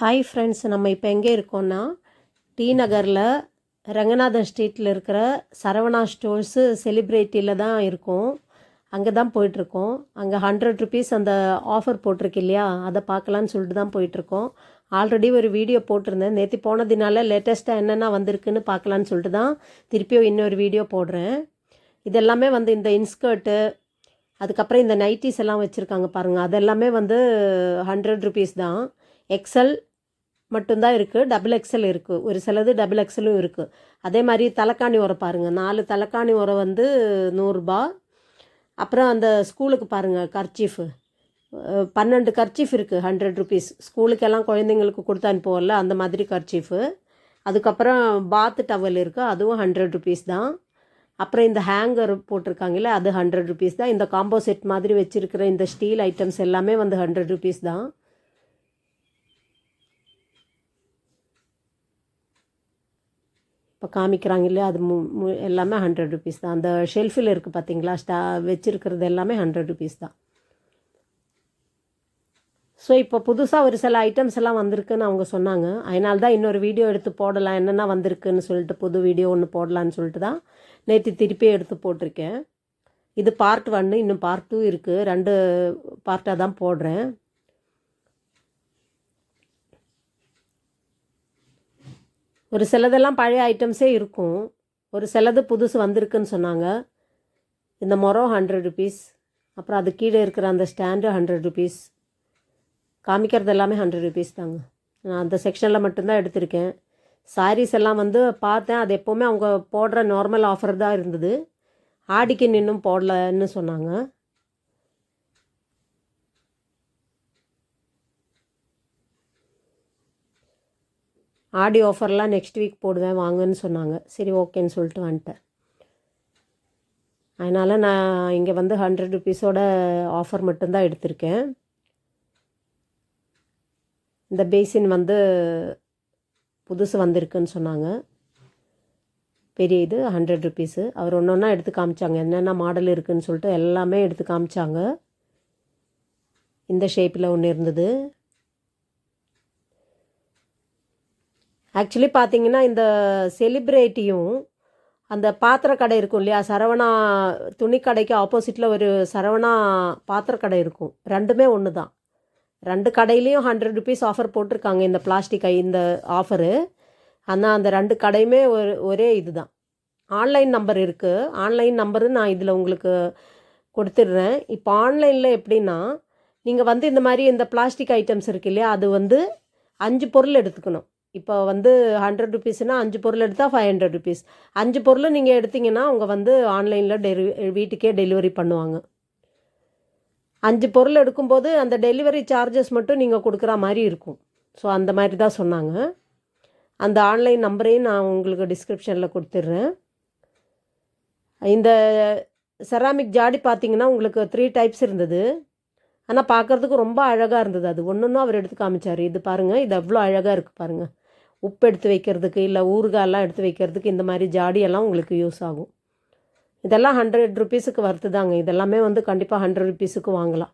Hi friends நம்ம இப்போ எங்கே இருக்கோம்னா டி நகரில் ரங்கநாதன் ஸ்ட்ரீட்டில் இருக்கிற சரவணா ஸ்டோர்ஸு செலிப்ரிட்டியில் தான் இருக்கோம். அங்கே தான் போயிட்டுருக்கோம். அங்கே ஹண்ட்ரட் ருபீஸ் அந்த ஆஃபர் போட்டிருக்கு இல்லையா? அதை பார்க்கலான்னு சொல்லிட்டு தான் போயிட்டுருக்கோம். ஆல்ரெடி ஒரு வீடியோ போட்டிருந்தேன். நேற்று போனதுனால லேட்டஸ்ட்டாக என்னென்ன வந்திருக்குன்னு பார்க்கலான்னு சொல்லிட்டு தான் திருப்பியும் இன்னொரு வீடியோ போடுறேன். இதெல்லாமே வந்து இந்த இன்ஸ்கர்ட்டு அதுக்கப்புறம் இந்த நைட்டிஸ் எல்லாம் வச்சுருக்காங்க பாருங்கள் அதெல்லாமே வந்து ஹண்ட்ரட் ருபீஸ் தான். எக்ஸல் மட்டும்தான் இருக்குது டபுள் எக்ஸல் இருக்குது ஒரு சிலது டபுள் எக்ஸலும் இருக்குது அதே மாதிரி தலைக்காணி உரம் பாருங்கள் நாலு தலைக்காணி உரம் வந்து நூறுரூபா அப்புறம் அந்த ஸ்கூலுக்கு பாருங்கள் கர்ச்சீஃபு பன்னெண்டு கர்ச்சீஃப் இருக்குது ஹண்ட்ரட் ருபீஸ் ஸ்கூலுக்கெல்லாம் குழந்தைங்களுக்கு கொடுத்து அனுப்புவோம்ல அந்த மாதிரி கர்ச்சீஃபு அதுக்கப்புறம் பாத் டவல் இருக்குது அதுவும் ஹண்ட்ரட் ருபீஸ் தான். அப்புறம் இந்த ஹேங்கர் போட்டிருக்காங்களே அது ஹண்ட்ரட் ருபீஸ் தான். இந்த காம்போ செட் மாதிரி வச்சுருக்கிற இந்த ஸ்டீல் ஐட்டம்ஸ் எல்லாமே வந்து ஹண்ட்ரட் ருபீஸ் தான். இப்போ காமிக்கிறாங்க இல்லையா? அது மு எல்லாமே ஹண்ட்ரட் ருபீஸ் தான். அந்த ஷெல்ஃபில் இருக்குது பார்த்தீங்களா ஸ்டா வச்சுருக்கிறது எல்லாமே ஹண்ட்ரட் ருபீஸ் தான். ஸோ இப்போ புதுசாக ஒரு சில ஐட்டம்ஸ் எல்லாம் வந்திருக்குன்னு அவங்க சொன்னாங்க. அதனால தான் இன்னொரு வீடியோ எடுத்து போடலாம். என்னென்ன வந்திருக்குன்னு சொல்லிட்டு புது வீடியோ ஒன்று போடலான்னு சொல்லிட்டு தான் நேற்று திருப்பி எடுத்து போட்டிருக்கேன். இது பார்ட் ஒன்று இன்னும் பார்ட் டூ இருக்குது ரெண்டு பார்ட்டாக தான் போடுறேன். ஒரு சிலதெல்லாம் பழைய ஐட்டம்ஸே இருக்கும். ஒரு சிலது புதுசு வந்திருக்குன்னு சொன்னாங்க. இந்த மொரம் ஹண்ட்ரட் ருபீஸ் அப்புறம் அது கீழே இருக்கிற அந்த ஸ்டாண்டு ஹண்ட்ரட் ருபீஸ் காமிக்கிறது எல்லாமே ஹண்ட்ரட் ருபீஸ் தாங்க. நான் அந்த செக்ஷனில் மட்டும்தான் எடுத்திருக்கேன். சாரீஸ் எல்லாம் வந்து பார்த்தேன். அது எப்போவுமே அவங்க போடுற நார்மல் ஆஃபர் தான் இருந்தது. ஆடிக்கு நின்றும் போடலன்னு சொன்னாங்க. ஆடி ஆஃபர்லாம் நெக்ஸ்ட் வீக் போடுவேன் வாங்கன்னு சொன்னாங்க. சரி ஓகேன்னு சொல்லிட்டு வந்துட்டேன். அதனால் நான் இங்கே வந்து ஹண்ட்ரட் ருபீஸோட ஆஃபர் மட்டும்தான் எடுத்திருக்கேன். இந்த பேசின் வந்து புதுசு வந்திருக்குன்னு சொன்னாங்க. பெரிய இது ஹண்ட்ரட் ருபீஸு அவர் ஒன்று ஒன்றா எடுத்து காமிச்சாங்க. என்னென்ன மாடல் இருக்குதுன்னு சொல்லிட்டு எல்லாமே எடுத்து காமிச்சாங்க. இந்த ஷேப்பில் ஒன்று இருந்தது. ஆக்சுவலி பார்த்தீங்கன்னா இந்த செலிப்ரேட்டியும் அந்த பாத்திர கடை இருக்கும் இல்லையா? சரவணா துணி கடைக்கு ஆப்போசிட்டில் ஒரு சரவணா பாத்திர கடை இருக்கும். ரெண்டுமே ஒன்று தான் ரெண்டு கடையிலையும் ஹண்ட்ரட் ருபீஸ் ஆஃபர் போட்டிருக்காங்க இந்த பிளாஸ்டிக் ஐ இந்த ஆஃபரு ஆனால் அந்த ரெண்டு கடையுமே ஒரு ஒரே இது தான் ஆன்லைன் நம்பர் இருக்குது ஆன்லைன் நம்பரு நான் இதில் உங்களுக்கு கொடுத்துட்றேன். இப்போ ஆன்லைனில் எப்படின்னா நீங்கள் வந்து இந்த மாதிரி இந்த பிளாஸ்டிக் ஐட்டம்ஸ் இருக்கு இல்லையா? அது வந்து அஞ்சு பொருள் எடுத்துக்கணும். இப்போ வந்து ஹண்ட்ரட் ருபீஸ்னால் அஞ்சு பொருள் எடுத்தால் ஃபைவ் ஹண்ட்ரட் ருபீஸ் அஞ்சு பொருள் நீங்கள் எடுத்தீங்கன்னா அவங்க வந்து ஆன்லைனில் டெலி வீட்டுக்கே டெலிவரி பண்ணுவாங்க. அஞ்சு பொருள் எடுக்கும்போது அந்த டெலிவரி சார்ஜஸ் மட்டும் நீங்கள் கொடுக்குற மாதிரி இருக்கும். ஸோ அந்த மாதிரி தான் சொன்னாங்க. அந்த ஆன்லைன் நம்பரையும் நான் உங்களுக்கு டிஸ்கிரிப்ஷனில் கொடுத்துட்றேன். இந்த செராமிக் ஜாடி பார்த்தீங்கன்னா உங்களுக்கு த்ரீ டைப்ஸ் இருந்தது. ஆனால் பார்க்குறதுக்கு ரொம்ப அழகாக இருந்தது. அது ஒன்று ஒன்றும் அவர் எடுத்து காமிச்சார். இது பாருங்கள் இது அவ்வளோ அழகாக இருக்குது பாருங்கள் உப்பு எடுத்து வைக்கிறதுக்கு இல்லை ஊறுகாயெல்லாம் எடுத்து வைக்கிறதுக்கு இந்த மாதிரி ஜாடியெல்லாம் உங்களுக்கு யூஸ் ஆகும். இதெல்லாம் ஹண்ட்ரட் ருபீஸுக்கு வருது தாங்க. இதெல்லாமே வந்து கண்டிப்பாக ஹண்ட்ரட் ருபீஸுக்கு வாங்கலாம்.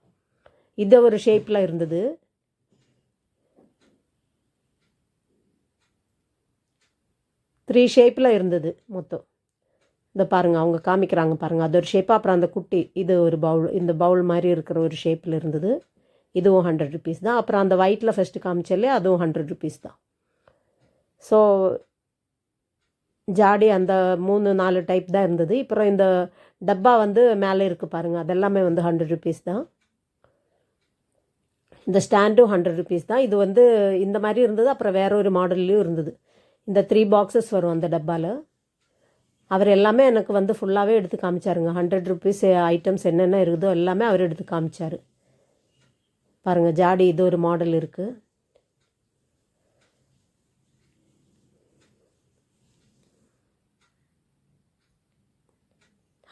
இது ஒரு ஷேப்பில் இருந்தது. த்ரீ ஷேப்பில் இருந்தது மொத்தம். இந்த பாருங்கள் அவங்க காமிக்கிறாங்க பாருங்கள் அது ஒரு ஷேப்பாக அப்புறம் அந்த குட்டி இது ஒரு பவுல் இந்த பவுல் மாதிரி இருக்கிற ஒரு ஷேப்பில் இருந்தது. இதுவும் ஹண்ட்ரட் ருபீஸ் தான். அப்புறம் அந்த ஒயிட்டில் ஃபஸ்ட்டு காமிச்சாலே அதுவும் ஹண்ட்ரட் ருபீஸ் தான். ஸோ ஜாடி அந்த மூணு நாலு டைப் தான் இருந்தது. அப்புறம் இந்த டப்பா வந்து மேலே இருக்குது பாருங்கள் அதெல்லாமே வந்து ஹண்ட்ரட் ருபீஸ் தான். இந்த ஸ்டாண்டும் ஹண்ட்ரட் ருபீஸ் தான். இது வந்து இந்த மாதிரி இருந்தது. அப்புறம் வேற ஒரு மாடல்லையும் இருந்தது. இந்த த்ரீ பாக்ஸஸ் வரும் அந்த டப்பாவில் அவர் எல்லாமே எனக்கு வந்து ஃபுல்லாகவே எடுத்து காமிச்சாருங்க. ஹண்ட்ரட் ருபீஸ் ஐட்டம்ஸ் என்னென்ன இருக்குதோ எல்லாமே அவர் எடுத்து காமிச்சார். பாருங்கள் ஜாடி இது ஒரு மாடல் இருக்குது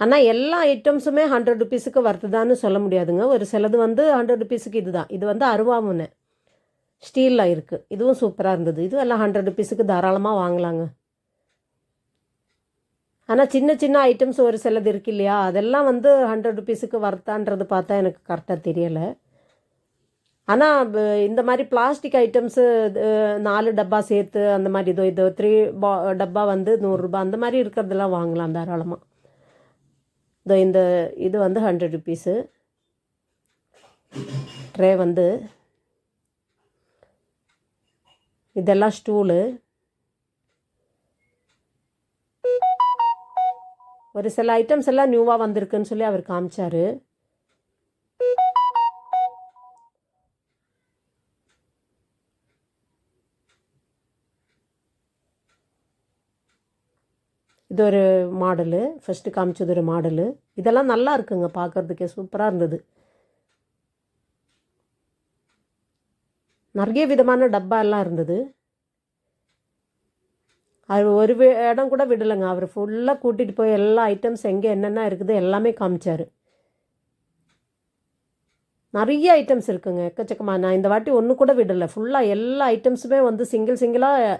ஆனால் எல்லா ஐட்டம்ஸுமே ஹண்ட்ரட் ருபீஸுக்கு வருதுதான்னு சொல்ல முடியாதுங்க. ஒரு சிலது வந்து ஹண்ட்ரட் ருபீஸுக்கு இது தான் இது வந்து அருவாமுனை. ஸ்டீலில் இருக்குது இதுவும் சூப்பராக இருந்தது. இதுவும் எல்லாம் ஹண்ட்ரட் ருபீஸுக்கு தாராளமாக வாங்கலாங்க. ஆனால் சின்ன சின்ன ஐட்டம்ஸ் ஒரு சிலது இருக்கு இல்லையா? அதெல்லாம் வந்து ஹண்ட்ரட் ருபீஸுக்கு வர்த்தான்றது பார்த்தா எனக்கு கரெக்டாக தெரியலை. ஆனால் இந்த மாதிரி பிளாஸ்டிக் ஐட்டம்ஸு நாலு டப்பா சேர்த்து அந்த மாதிரி இதோ இதோ த்ரீ பா டப்பா வந்து நூறுரூபா அந்த மாதிரி இருக்கிறதெல்லாம் வாங்கலாம் தாராளமாக இதோ இந்த இது வந்து ஹண்ட்ரட் ருபீஸு ட்ரே வந்து இதெல்லாம் ஸ்டூலு ஒரு சில ஐட்டம்ஸ் எல்லாம் நியூவாக வந்திருக்குன்னு சொல்லி அவர் காமிச்சார். இது ஒரு மாடலு ஃபஸ்ட்டு காமிச்சது ஒரு மாடலு. இதெல்லாம் நல்லா இருக்குங்க பார்க்கறதுக்கே சூப்பராக இருந்தது. நிறைய விதமான டப்பா எல்லாம் இருந்தது. அவர் ஒரு இடம் கூட விடலைங்க. அவர் ஃபுல்லாக கூட்டிகிட்டு போய் எல்லா ஐட்டம்ஸ் எங்கே என்னென்ன இருக்குது எல்லாமே காமிச்சார். நிறைய ஐட்டம்ஸ் இருக்குங்க எக்கச்சக்கமாக நான் இந்த வாட்டி ஒன்று கூட விடலை. ஃபுல்லாக எல்லா ஐட்டம்ஸுமே வந்து சிங்கிள் சிங்கிளாக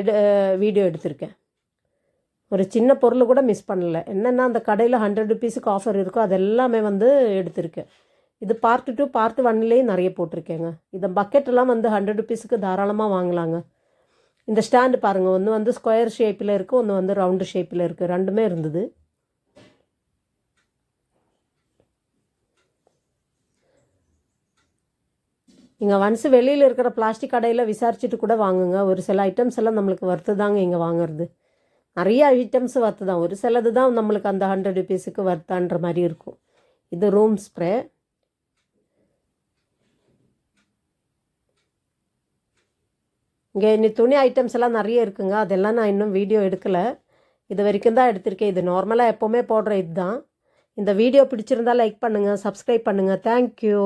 எடு வீடியோ எடுத்திருக்கேன். ஒரு சின்ன பொருள் கூட மிஸ் பண்ணலை. என்னென்னா அந்த கடையில் ஹண்ட்ரட் ருபீஸுக்கு ஆஃபர் இருக்கோ அது எல்லாமே வந்து எடுத்திருக்கேன் இது பார்ட் டூ பார்ட் ஒன்லேயும் நிறைய போட்டிருக்கேங்க. இந்த பக்கெட் எல்லாம் வந்து ஹண்ட்ரட் ருபீஸுக்கு தாராளமாக வாங்கலாங்க. இந்த ஸ்டாண்டு பாருங்கள் ஒன்று வந்து ஸ்கொயர் ஷேப்பில் இருக்குது ஒன்று வந்து ரவுண்டு ஷேப்பில் இருக்குது ரெண்டுமே இருந்தது. இங்கே ஒன்ஸ் வெளியில் இருக்கிற பிளாஸ்டிக் கடையில் விசாரிச்சுட்டு கூட வாங்குங்க. ஒரு சில ஐட்டம்ஸ் எல்லாம் நம்மளுக்கு வருத்து தாங்க இங்கே வாங்குறது. நிறைய ஐட்டம்ஸ் வர்த்து தான் ஒரு சிலது தான் நம்மளுக்கு அந்த ஹண்ட்ரட் ருபீஸுக்கு வர்த்தான்ற மாதிரி இருக்கும். இது ரூம் ஸ்ப்ரே இங்கே இன்னி துணி ஐட்டம்ஸ் எல்லாம் நிறைய இருக்குங்க. அதெல்லாம் நான் இன்னும் வீடியோ எடுக்கலை. இது வரைக்கும் தான் எடுத்திருக்கேன். இது நார்மலாக எப்போவுமே போடுற இதுதான். இந்த வீடியோ பிடிச்சிருந்தா லைக் பண்ணுங்கள் சப்ஸ்கிரைப் பண்ணுங்கள் தேங்க்யூ